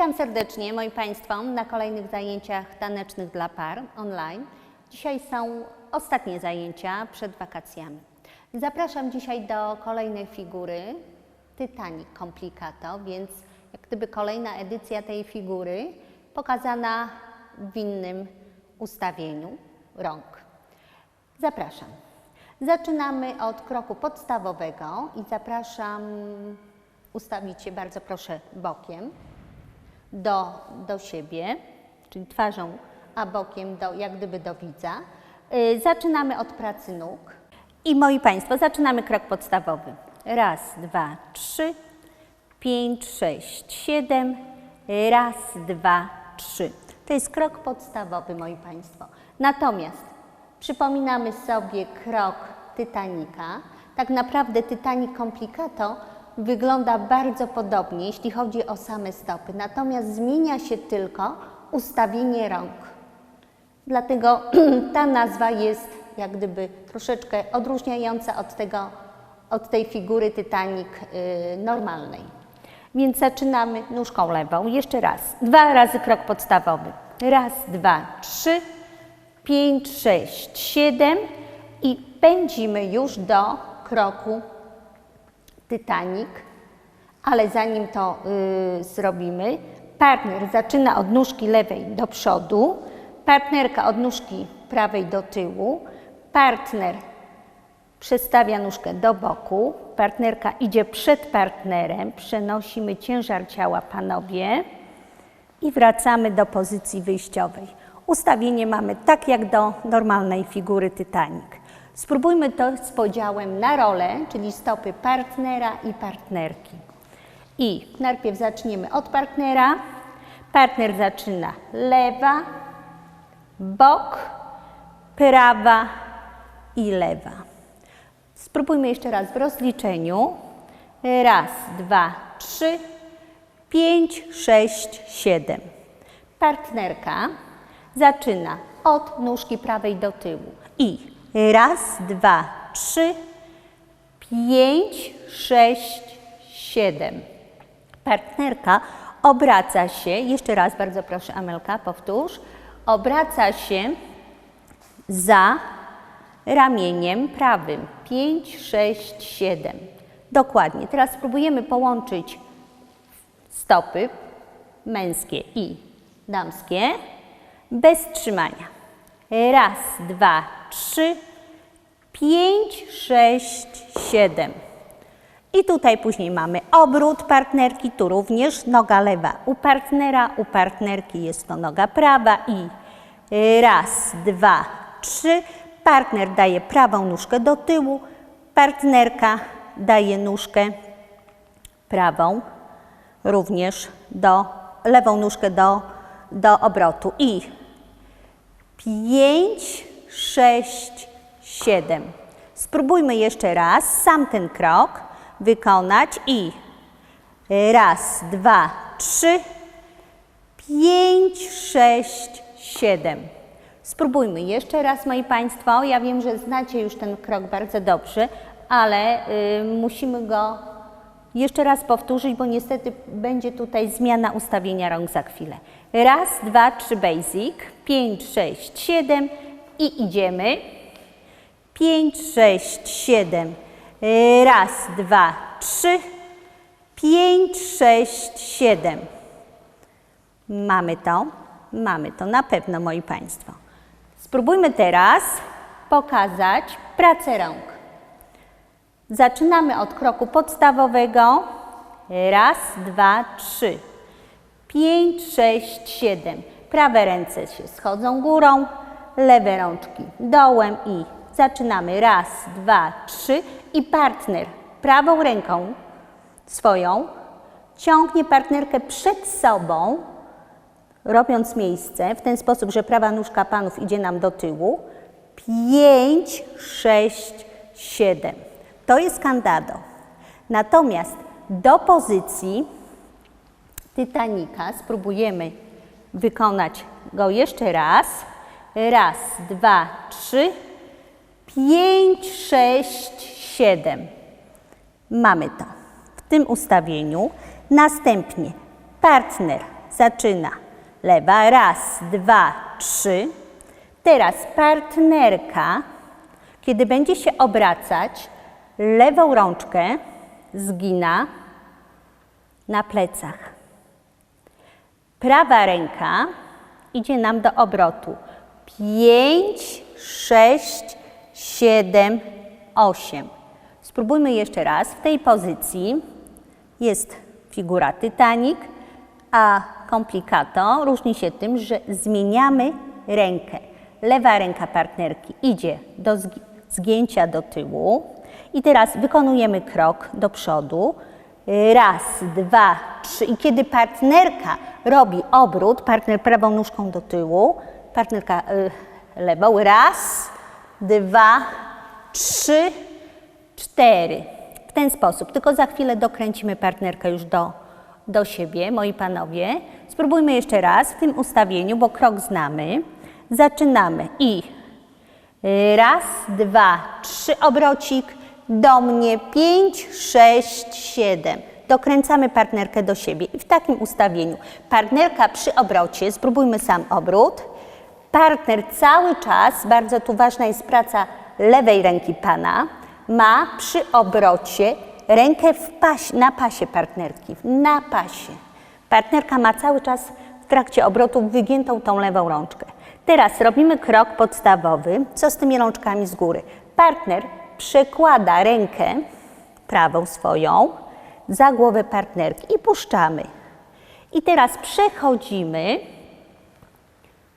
Witam serdecznie, moi Państwo, na kolejnych zajęciach tanecznych dla par online. Dzisiaj są ostatnie zajęcia przed wakacjami. Zapraszam dzisiaj do kolejnej figury, Titanic Complicato, więc jak gdyby kolejna edycja tej figury pokazana w innym ustawieniu rąk. Zapraszam. Zaczynamy od kroku podstawowego i zapraszam ustawić się bardzo proszę bokiem do, do siebie, czyli twarzą, a bokiem do, jak gdyby do widza. Y, Zaczynamy od pracy nóg. I moi Państwo, zaczynamy krok podstawowy. Raz, dwa, trzy, pięć, sześć, siedem. Raz, dwa, trzy. To jest krok podstawowy, moi Państwo. Natomiast przypominamy sobie krok Titanica. Tak naprawdę Titanic Complicato wygląda bardzo podobnie, jeśli chodzi o same stopy. Natomiast zmienia się tylko ustawienie rąk. Dlatego ta nazwa jest jak gdyby troszeczkę odróżniająca od, tego, od tej figury Titanic y, normalnej. Więc zaczynamy nóżką lewą. Jeszcze raz. Dwa razy krok podstawowy. Raz, dwa, trzy, pięć, sześć, siedem i pędzimy już do kroku Titanic. Ale zanim to y, zrobimy, partner zaczyna od nóżki lewej do przodu, partnerka od nóżki prawej do tyłu, partner przestawia nóżkę do boku, partnerka idzie przed partnerem, przenosimy ciężar ciała panowie i wracamy do pozycji wyjściowej. Ustawienie mamy tak jak do normalnej figury Titanic. Spróbujmy to z podziałem na rolę, czyli stopy partnera i partnerki. I najpierw zaczniemy od partnera. Partner zaczyna lewa, bok, prawa i lewa. Spróbujmy jeszcze raz w rozliczeniu. Raz, dwa, trzy, pięć, sześć, siedem. Partnerka zaczyna od nóżki prawej do tyłu. I raz, dwa, trzy, pięć, sześć, siedem. Partnerka obraca się, jeszcze raz bardzo proszę Amelka, powtórz, obraca się za ramieniem prawym. 5, 6, 7. Dokładnie. Teraz spróbujemy połączyć stopy męskie i damskie bez trzymania. Raz, dwa, trzy, pięć, sześć, siedem. I tutaj później mamy obrót partnerki, tu również noga lewa u partnera, u partnerki jest to noga prawa i raz, dwa, trzy. Partner daje prawą nóżkę do tyłu, partnerka daje nóżkę prawą również do, lewą nóżkę do, do obrotu i pięć, sześć, siedem. Spróbujmy jeszcze raz sam ten krok wykonać i raz, dwa, trzy, pięć, sześć, siedem. Spróbujmy jeszcze raz, moi Państwo. Ja wiem, że znacie już ten krok bardzo dobrze, ale y, musimy go jeszcze raz powtórzyć, bo niestety będzie tutaj zmiana ustawienia rąk za chwilę. Raz, dwa, trzy, basic, pięć, sześć, siedem i idziemy. Pięć, sześć, siedem. Raz, dwa, trzy, pięć, sześć, siedem. Mamy to? Mamy to na pewno, moi Państwo. Spróbujmy teraz pokazać pracę rąk. Zaczynamy od kroku podstawowego. Raz, dwa, trzy. Pięć, sześć, siedem. Prawe ręce się schodzą górą, lewe rączki dołem i zaczynamy. Raz, dwa, trzy. I partner prawą ręką swoją ciągnie partnerkę przed sobą, robiąc miejsce w ten sposób, że prawa nóżka panów idzie nam do tyłu. Pięć, sześć, siedem. To jest candado. Natomiast do pozycji Titanika spróbujemy wykonać go jeszcze raz. Raz, dwa, trzy, pięć, sześć, siedem. Mamy to w tym ustawieniu. Następnie partner zaczyna. Lewa, raz, dwa, trzy. Teraz partnerka, kiedy będzie się obracać, lewą rączkę zgina na plecach. Prawa ręka idzie nam do obrotu. Pięć, sześć, siedem, osiem. Spróbujmy jeszcze raz. W tej pozycji jest figura Titanic, a komplikato różni się tym, że zmieniamy rękę. Lewa ręka partnerki idzie do zgi- zgięcia do tyłu i teraz wykonujemy krok do przodu. Raz, dwa, trzy. I kiedy partnerka robi obrót, partner prawą nóżką do tyłu, partnerka y, lewą, raz, dwa, trzy, cztery. W ten sposób. Tylko za chwilę dokręcimy partnerkę już do, do siebie, moi panowie. Spróbujmy jeszcze raz w tym ustawieniu, bo krok znamy. Zaczynamy i raz, dwa, trzy, obrocik, do mnie, pięć, sześć, siedem. Dokręcamy partnerkę do siebie i w takim ustawieniu partnerka przy obrocie, spróbujmy sam obrót, partner cały czas, bardzo tu ważna jest praca lewej ręki pana, ma przy obrocie rękę w na pasie partnerki, na pasie. Partnerka ma cały czas w trakcie obrotu wygiętą tą lewą rączkę. Teraz robimy krok podstawowy. Co z tymi rączkami z góry? Partner przekłada rękę prawą swoją za głowę partnerki i puszczamy. I teraz przechodzimy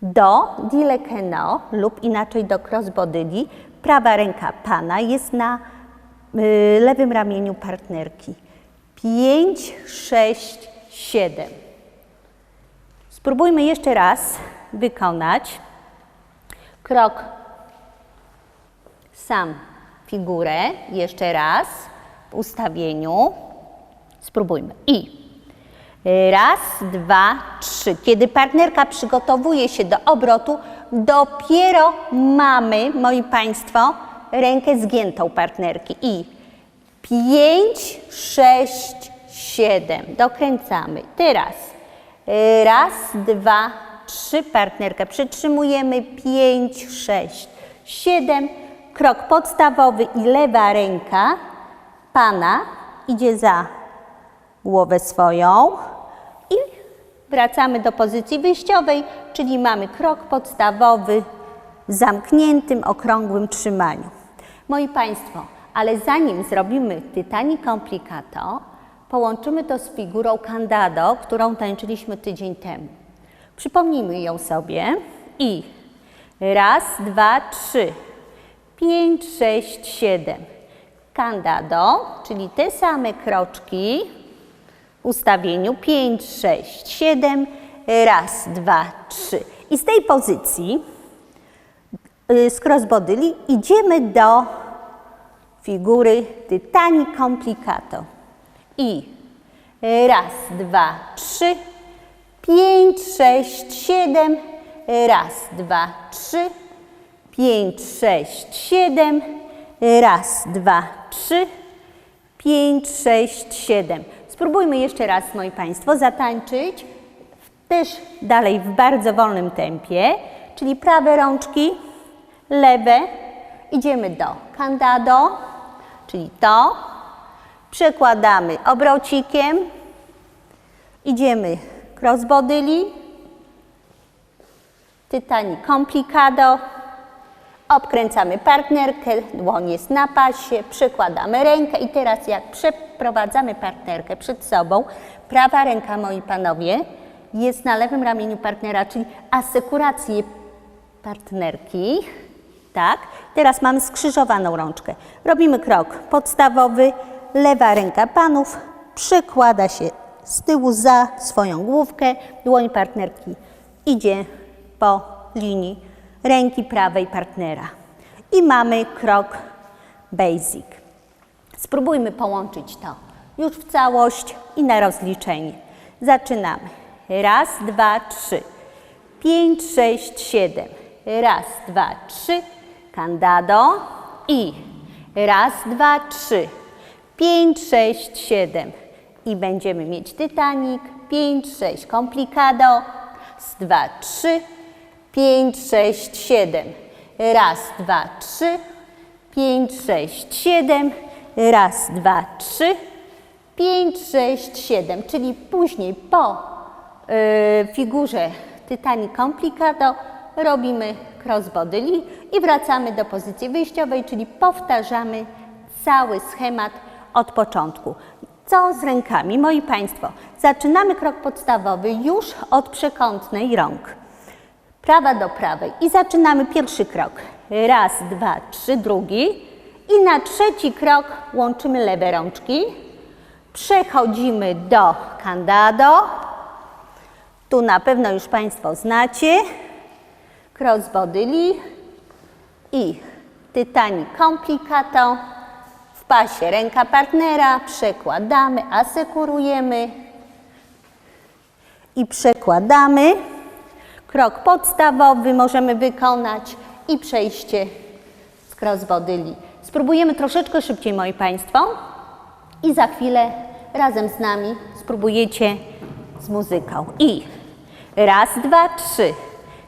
do dilekeno lub inaczej do crossbody. Prawa ręka pana jest na y, lewym ramieniu partnerki. 5, 6, 7. Spróbujmy jeszcze raz wykonać krok sam figurę jeszcze raz w ustawieniu. Spróbujmy. I raz, dwa, trzy. Kiedy partnerka przygotowuje się do obrotu, dopiero mamy, moi Państwo, rękę zgiętą partnerki. I pięć, sześć, siedem. Dokręcamy. Teraz raz, dwa, trzy. Partnerkę przytrzymujemy. Pięć, sześć, siedem. Krok podstawowy i lewa ręka Pana idzie za głowę swoją i wracamy do pozycji wyjściowej, czyli mamy krok podstawowy w zamkniętym, okrągłym trzymaniu. Moi Państwo, ale zanim zrobimy Titani Complicato, połączymy to z figurą Candado, którą tańczyliśmy tydzień temu. Przypomnijmy ją sobie i raz, dwa, trzy, pięć, sześć, siedem. Candado, czyli te same kroczki, w ustawieniu 5, 6, 7, raz, dwa, trzy. I z tej pozycji y, z crossbody idziemy do figury Titani Complicato. I raz, dwa, trzy, pięć, sześć, siedem, raz, dwa, trzy, pięć, sześć, siedem, raz, dwa, trzy, pięć, sześć, siedem. Spróbujmy jeszcze raz, moi Państwo, zatańczyć też dalej w bardzo wolnym tempie, czyli prawe rączki, lewe. Idziemy do candado, czyli to. Przekładamy obrocikiem. Idziemy crossbody, tytani complicado. Obkręcamy partnerkę, dłoń jest na pasie, przykładamy rękę i teraz jak przeprowadzamy partnerkę przed sobą, prawa ręka, moi panowie, jest na lewym ramieniu partnera, czyli asekurację partnerki. Tak, teraz mamy skrzyżowaną rączkę. Robimy krok podstawowy, lewa ręka panów przykłada się z tyłu za swoją główkę, dłoń partnerki idzie po linii ręki prawej partnera. I mamy krok basic. Spróbujmy połączyć to już w całość i na rozliczenie. Zaczynamy. Raz, dwa, trzy. Pięć, sześć, siedem. Raz, dwa, trzy. Candado. I raz, dwa, trzy. Pięć, sześć, siedem. I będziemy mieć Titanic. 5, 6. Complicado. Raz, dwa, trzy, pięć, sześć, siedem. Raz, dwa, trzy, pięć, sześć, siedem. Raz, dwa, trzy, pięć, sześć, siedem. Czyli później po y, figurze Titanic Complicado robimy crossbody i wracamy do pozycji wyjściowej, czyli powtarzamy cały schemat od początku. Co z rękami? Moi Państwo, zaczynamy krok podstawowy już od przekątnej rąk. Prawa do prawej i zaczynamy pierwszy krok. Raz, dwa, trzy, drugi. I na trzeci krok łączymy lewe rączki. Przechodzimy do candado. Tu na pewno już Państwo znacie. Crossbody Lee i Titanic Complicato. W pasie ręka partnera przekładamy, asekurujemy i przekładamy. Krok podstawowy możemy wykonać i przejście z crossbody Lee. Spróbujemy troszeczkę szybciej, moi Państwo. I za chwilę razem z nami spróbujecie z muzyką. I raz, dwa, trzy,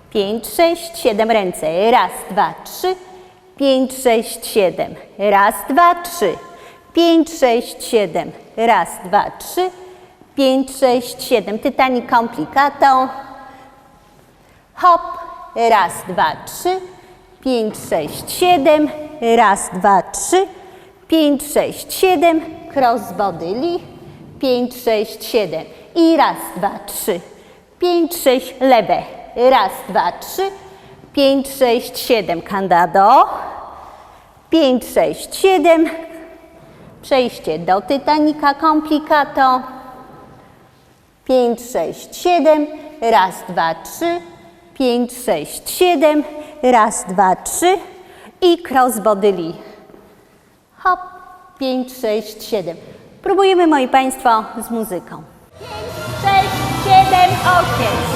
pięć, sześć, siedem ręce. Raz, dwa, trzy, pięć, sześć, siedem. Raz, dwa, trzy, pięć, sześć, siedem. Raz, dwa, trzy, pięć, sześć, siedem. Titanic Complicato. Hop, raz, dwa, trzy, pięć, sześć, siedem, raz, dwa, trzy, pięć, sześć, siedem, crossbody Lee, pięć, sześć, siedem i raz, dwa, trzy, pięć, sześć, lewe, raz, dwa, trzy, pięć, sześć, siedem, candado, pięć, sześć, siedem, przejście do Titanica Complicato, 5, 6, 7, raz, dwa, trzy, 5, 6, 7, raz, dwa, trzy i crossbody Lee. Hop, 5, 6, 7. Próbujemy, moi Państwo, z muzyką. 5, 6, 7, 8.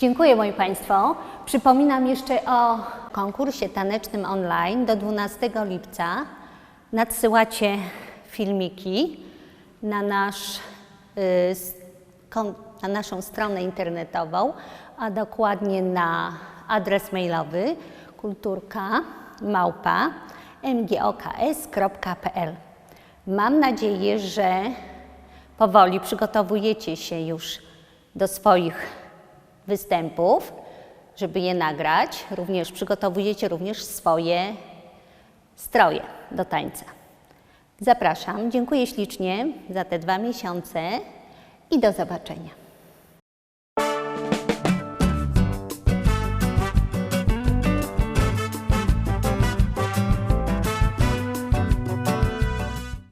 Dziękuję moi Państwo. Przypominam jeszcze o konkursie tanecznym online do 12 lipca. nadsyłacie filmiki na, nasz, y, na naszą stronę internetową, a dokładnie na adres mailowy kulturka. Mam nadzieję, że powoli przygotowujecie się już do swoich występów, żeby je nagrać. Również przygotowujecie również swoje stroje do tańca. Zapraszam, dziękuję ślicznie za te dwa miesiące i do zobaczenia.